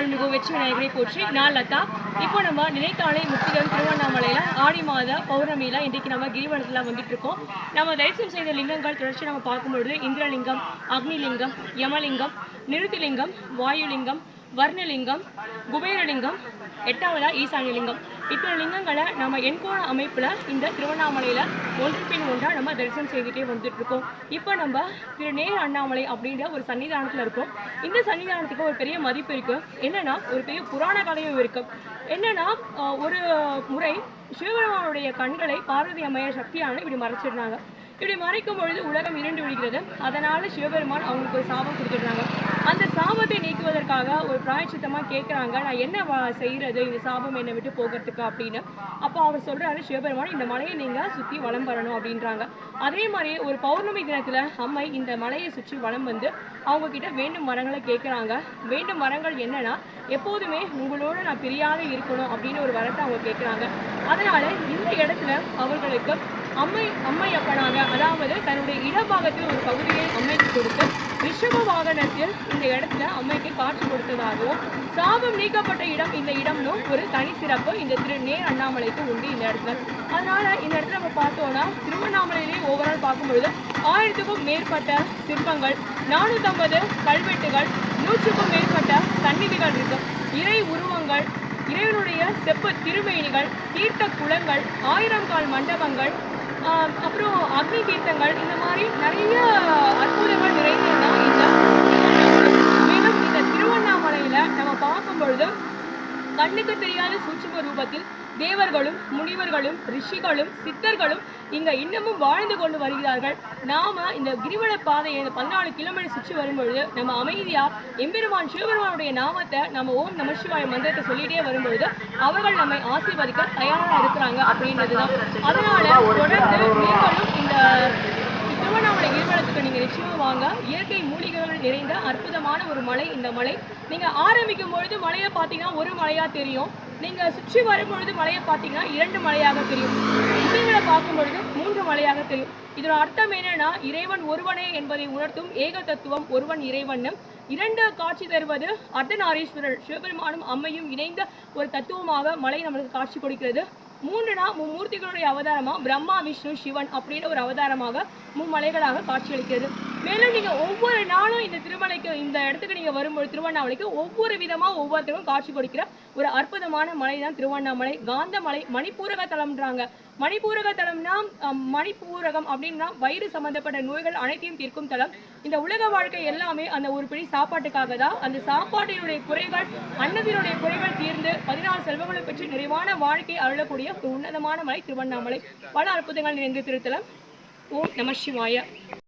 அருள்மிகு வெற்றி விநாயகரை போற்றி. நான் லதா. இப்போ நம்ம நினைத்தாலே முக்கியம் திருவண்ணாமலையில் ஆடி மாத பௌர்ணமியில் இன்றைக்கு நம்ம கிரிவலத்தில் வந்துட்டு இருக்கோம் நம்ம தரிசனம் செய்த லிங்கங்கள் தொடர்ச்சி நம்ம பார்க்கும்பொழுது இந்திரலிங்கம் அக்னிலிங்கம் யமலிங்கம் நிறுத்திலிங்கம் வாயுலிங்கம் வர்ணலிங்கம் குபேரலிங்கம் எட்டாவதா ஈசானியலிங்கம். இத்தனை லிங்கங்களை நம்ம எண்கோண அமைப்பில் இந்த திருவண்ணாமலையில் ஒன்று பின் ஒன்றாக நம்ம தரிசனம் செய்துட்டே வந்துட்டுருக்கோம். இப்போ நம்ம திரு நேர் அண்ணாமலை அப்படின்ற ஒரு சன்னிதானத்தில் இருக்கோம். இந்த சன்னிதானத்துக்கு ஒரு பெரிய மதிப்பு இருக்குது என்னென்னா ஒரு பெரிய புராண கதையும் இருக்குது என்னென்னா ஒரு முறை சிவபெருமானுடைய கண்களை பார்வதி அம்மையார் சக்தியான இப்படி மறைச்சிடுறாங்க இப்படி மறைக்கும் பொழுது உலகம் இரண்டு விடுகிறது. அதனால சிவபெருமான் அவங்களுக்கு ஒரு சாபம் கொடுத்துடுறாங்க. அந்த சாபத்தை நீக்குவதற்காக ஒரு பிராயச்சித்தமாக கேட்குறாங்க நான் என்ன செய்கிறது இந்த சாபம் என்னை விட்டு போகிறதுக்கு அப்படின்னு. அப்போ அவர் சொல்கிறாரு சிவபெருமான் இந்த மலையை நீங்கள் சுற்றி வளம் வரணும் அப்படின்றாங்க. அதே மாதிரி ஒரு பௌர்ணமி தினத்தில் அம்மை இந்த மலையை சுற்றி வளம் வந்து அவங்கக்கிட்ட வேண்டும் மரங்களை கேட்குறாங்க வேண்டும் மரங்கள் என்னென்னா எப்போதுமே உங்களோட நான் பிரியாத இருக்கணும் அப்படின்னு ஒரு வரத்தை அவங்க கேட்குறாங்க அதனால் இந்த இடத்துல அவர்களுக்கு அம்மை அம்மையப்பனாக அதாவது தன்னுடைய இடபாகத்தில் ஒரு பகுதியை அம்மைக்கு கொடுத்து ரிஷப வாகனத்தில் இந்த இடத்துல அம்மைக்கு காட்சி கொடுத்ததாகவும் சாபம் நீக்கப்பட்ட இடம் இந்த இடம்னு ஒரு தனி சிறப்பு இந்த திரு நேர் அண்ணாமலைக்கு உண்டு இந்த இடத்துல. அதனால இந்த இடத்துல நம்ம பார்த்தோம்னா திருவண்ணாமலையிலே ஓவரால் பார்க்கும்பொழுது ஆயிரத்துக்கும் மேற்பட்ட சிற்பங்கள் நானூற்றம்பது கல்வெட்டுகள் நூற்றுக்கும் மேற்பட்ட சந்நிதிகள் இருக்கு. இறை உருவங்கள் இறைவனுடைய செப்பு திருமேனிகள் தீர்த்த குளங்கள் ஆயிரம் கால் மண்டபங்கள் அப்புறம் அக்னி தீர்த்தங்கள் இந்த மாதிரி நிறைய அற்புதங்கள் நிறைந்ததுதான் இந்த மேலும் இந்த திருவண்ணாமலையில நம்ம பார்க்கும் பொழுது கண்ணுக்கு தெரியாத சூட்சும ரூபத்தில் தேவர்களும் முனிவர்களும் ரிஷிகளும் சித்தர்களும் இங்க இன்னமும் வாழ்ந்து கொண்டு வருகிறார்கள். நாம இந்த கிரிவல பாதையை இந்த பதினாலு கிலோமீட்டர் சுற்றி வரும்பொழுது நம்ம அமைதியா எம்பெருமான் சிவபெருமானுடைய நாமத்தை நம்ம ஓம் நம சிவாய மந்திரத்தை சொல்லிட்டே வரும்பொழுது அவர்கள் நம்மை ஆசீர்வதிக்க தயாரா இருக்கிறாங்க அப்படின்றதுதான். அதனால தொடர்ந்து நீங்களும் இந்த திருவண்ணாமலை கிரிவலத்துக்கு நீங்க நிச்சயமாக வாங்க. இயற்கை மூலிகைகள் நிறைந்த அற்புதமான ஒரு மலை இந்த மலை. நீங்க ஆரம்பிக்கும் பொழுது மலையை பார்த்தீங்கன்னா ஒரு மலையா தெரியும். நீங்க சுற்றி வரும்பொழுது மலையை பார்த்தீங்கன்னா இரண்டு மலையாக தெரியும். இவைகளை பார்க்கும் பொழுது மூன்று மலையாக தெரியும். இதோட அர்த்தம் என்னன்னா இறைவன் ஒருவனே என்பதை உணர்த்தும் ஏக தத்துவம் ஒருவன் இறைவன் இரண்டு காட்சி தருவது அர்த்தநாரீஸ்வரர். சிவபெருமானும் அம்மையும் இணைந்த ஒரு தத்துவமாக மலை நம்மளுக்கு காட்சி கொடுக்கிறது. மூன்றுனா மும்மூர்த்திகளுடைய அவதாரமா? பிரம்மா விஷ்ணு சிவன் அப்படின்ற ஒரு அவதாரமாக மும்மலைகளாக காட்சியளிக்கிறது. மேலும் நீங்க ஒவ்வொரு நாளும் இந்த திருமலைக்கு இந்த இடத்துக்கு நீங்க வரும்போது திருவண்ணாமலைக்கு ஒவ்வொரு விதமா ஒவ்வொருத்தரும் காட்சி கொடுக்கிற ஒரு அற்புதமான மலை தான் திருவண்ணாமலை. காந்தமலை மணிப்பூரக தலம்ன்றாங்க மணிப்பூரக தலம்னா மணிப்பூரகம் அப்படின்னா வயிறு சம்பந்தப்பட்ட நோய்கள் அனைத்தையும் தீர்க்கும் தலம். இந்த உலக வாழ்க்கை எல்லாமே அந்த ஒரு பிடி சாப்பாட்டுக்காக தான் அந்த சாப்பாட்டினுடைய குறைகள் அன்னத்தினுடைய குறைகள் தீர்ந்து பதினாறு செல்வங்களை பெற்று நிறைவான வாழ்க்கை அருளக்கூடிய ஒரு உன்னதமான மலை திருவண்ணாமலை. பல அற்புதங்கள் நிறைந்த திருத்தலம். ஓம் நம சிவாய.